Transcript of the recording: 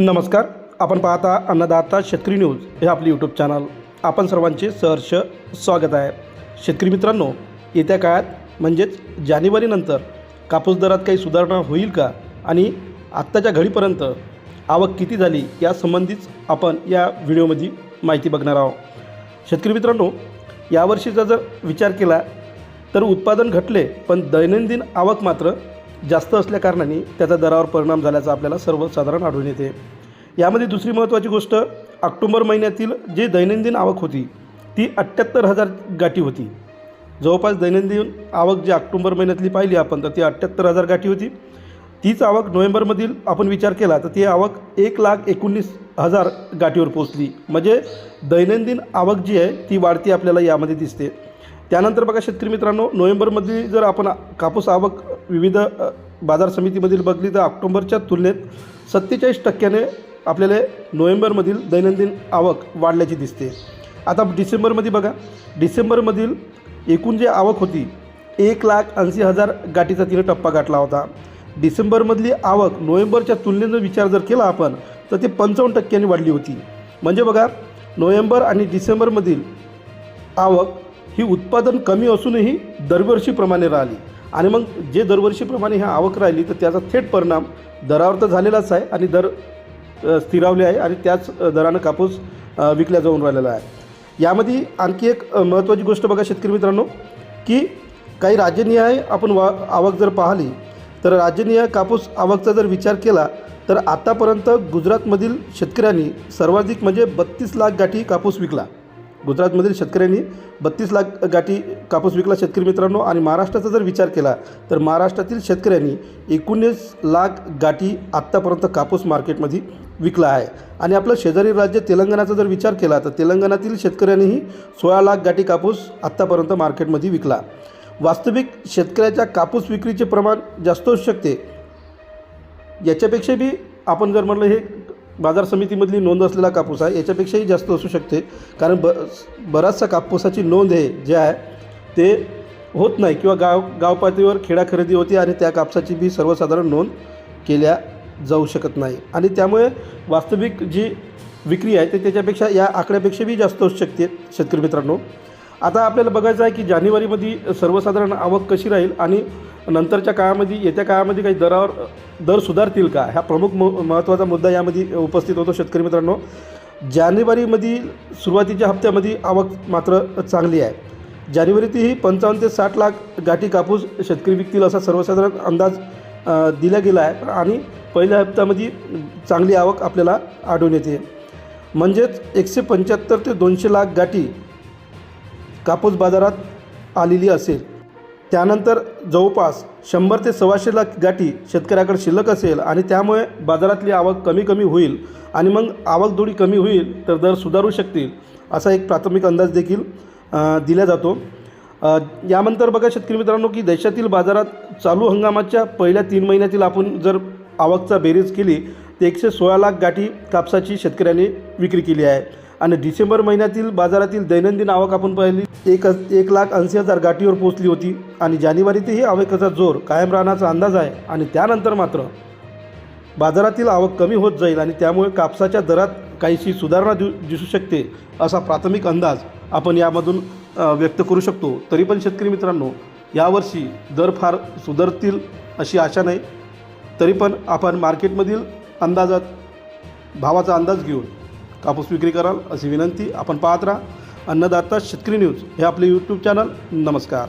नमस्कार. आपण पाहता अन्नदाता शेतकरी न्यूज हे आपले यूट्यूब चॅनल आपण सर्वांचे सहर्ष स्वागत आहे. शेतकरी मित्रांनो येत्या काळात म्हणजेच जानेवारीनंतर कापूस दरात काही सुधारणा होईल का? आणि आत्ताच्या घडीपर्यंत आवक किती झाली यासंबंधीच आपण या व्हिडिओमध्ये माहिती बघणार आहोत. शेतकरी मित्रांनो यावर्षीचा जर विचार केला तर उत्पादन घटले पण दैनंदिन आवक मात्र जास्त असल्याकारणाने त्याचा दरावर परिणाम झाल्याचा आपल्याला सर्वसाधारण आढळून येते. यामध्ये दुसरी महत्त्वाची गोष्ट ऑक्टोंबर महिन्यातील जे दैनंदिन आवक होती ती अठ्ठ्याहत्तर हजार गाठी होती. जवळपास दैनंदिन आवक जी ऑक्टोंबर महिन्यातली पाहिली आपण तर ती अठ्ठ्याहत्तर हजार गाठी होती. तीच आवक नोव्हेंबरमधील आपण विचार केला तर ती आवक एक लाख एकोणीस हजार गाठीवर पोचली म्हणजे दैनंदिन आवक जी आहे ती वाढती आपल्याला यामध्ये दिसते. त्यानंतर बघा शेतकरी मित्रांनो नोव्हेंबरमध्ये जर आपण कापूस आवक विविध बाजार समितीमधील बघली तर ऑक्टोबरच्या तुलनेत सत्तेचाळीस टक्क्याने आपल्याला नोव्हेंबरमधील दैनंदिन आवक वाढल्याची दिसते. आता डिसेंबरमध्ये बघा. डिसेंबरमधील एकूण जी आवक होती एक लाख ऐंशी हजार गाठीचा तिने टप्पा गाठला होता. डिसेंबरमधली आवक नोव्हेंबरच्या तुलनेनं विचार जर केला आपण तर ती पंचावन्न टक्क्यांनी वाढली होती. म्हणजे बघा नोव्हेंबर आणि डिसेंबरमधील आवक ही उत्पादन कमी असूनही दरवर्षीप्रमाणे राहिली. आणि मग जे दरवर्षीप्रमाणे ह्या आवक राहिली तर त्याचा थेट परिणाम दरावर तर झालेलाच आहे आणि दर स्थिरावले आहे आणि त्याच दरानं कापूस विकल्या जाऊन राहिलेला आहे. यामध्ये आणखी एक महत्त्वाची गोष्ट बघा शेतकरी मित्रांनो की काही राज्यनिहाय आपण वा आवक जर पाहिली तर राज्यनिहाय कापूस आवकचा जर विचार केला तर आतापर्यंत गुजरातमधील शेतकऱ्यांनी सर्वाधिक म्हणजे बत्तीस लाख गाठी कापूस विकला. गुजरातमधील शेतकऱ्यांनी बत्तीस लाख गाठी कापूस विकला शेतकरी मित्रांनो आणि महाराष्ट्राचा जर विचार केला तर महाराष्ट्रातील शेतकऱ्यांनी एकोणीस लाख गाठी आत्तापर्यंत कापूस मार्केटमध्ये विकला आहे. आणि आपलं शेजारी राज्य तेलंगणाचा जर विचार केला तर तेलंगणातील शेतकऱ्यांनीही सोळा लाख गाठी कापूस आत्तापर्यंत मार्केटमध्ये विकला. वास्तविक शेतकऱ्याच्या कापूस विक्रीचे प्रमाण जास्त असू शकते. याच्यापेक्षा बी आपण जर म्हटलं हे बाजार समितीमधली नोंद असलेला कापूस आहे याच्यापेक्षाही जास्त असू शकते. कारण ब बराचसा कापूसाची नोंद आहे जे आहे ते होत नाही. किंवा गाव गावपातळीवर खेडा खरेदी होती आणि त्या कापसाची बी सर्वसाधारण नोंद केल्या जाऊ शकत नाही. आणि त्यामुळे वास्तविक जी विक्री आहे ते त्याच्यापेक्षा या आकड्यापेक्षा बी जास्त असू शकते शेतकरी मित्रांनो. आता आपल्याला बघायचं आहे की जानेवारीमध्ये सर्वसाधारण आवक कशी राहील आणि नंतरच्या काळामध्ये येत्या काळामध्ये काही दरावर दर सुधारतील का? हा प्रमुख म महत्त्वाचा मुद्दा यामध्ये उपस्थित होतो शेतकरी मित्रांनो. जानेवारीमध्ये सुरुवातीच्या हप्त्यामध्ये आवक मात्र चांगली आहे. जानेवारीतही पंचावन्न ते साठ लाख गाठी कापूस शेतकरी विकतील असा सर्वसाधारण अंदाज दिला गेला आहे. आणि पहिल्या हप्त्यामध्ये चांगली आवक आपल्याला आढळून येते. म्हणजेच एकशे पंच्याहत्तर ते दोनशे लाख गाठी कापूस बाजारात आलेली असेल. त्यानंतर जवळपास शंभर ते सव्वाशे लाख गाठी शेतकऱ्याकडे शिल्लक असेल आणि त्यामुळे बाजारातली आवक कमी कमी होईल आणि मग आवक थोडी कमी होईल तर दर सुधारू शकतील असा एक प्राथमिक अंदाज देखील दिला जातो. यानंतर बघा शेतकरी मित्रांनो की देशातील बाजारात चालू हंगामाच्या पहिल्या तीन महिन्यातील आपण जर आवकचा बेरीज केली तर एकशे सोळा लाख गाठी कापसाची शेतकऱ्यांनी विक्री केली आहे. आणि डिसेंबर महिन्यातील बाजारातील दैनंदिन आवक आपण पाहिली एक एक लाख ऐंशी हजार गाठीवर पोहोचली होती आणि जानेवारीतही आवकाचा जोर कायम राहण्याचा अंदाज आहे आणि त्यानंतर मात्र बाजारातील आवक कमी होत जाईल आणि त्यामुळे कापसाच्या दरात काहीशी सुधारणा दि दिसू शकते असा प्राथमिक अंदाज आपण यामधून व्यक्त करू शकतो. तरी पण शेतकरी मित्रांनो यावर्षी दर फार सुधारतील अशी आशा नाही. तरी पण आपण मार्केटमधील अंदाजात भावाचा अंदाज घेऊन कापूस विक्री कराल अशी विनंती आपण पाहत राहा. अन्नदाता शेतकरी न्यूज हे आपले यूट्यूब चॅनल नमस्कार.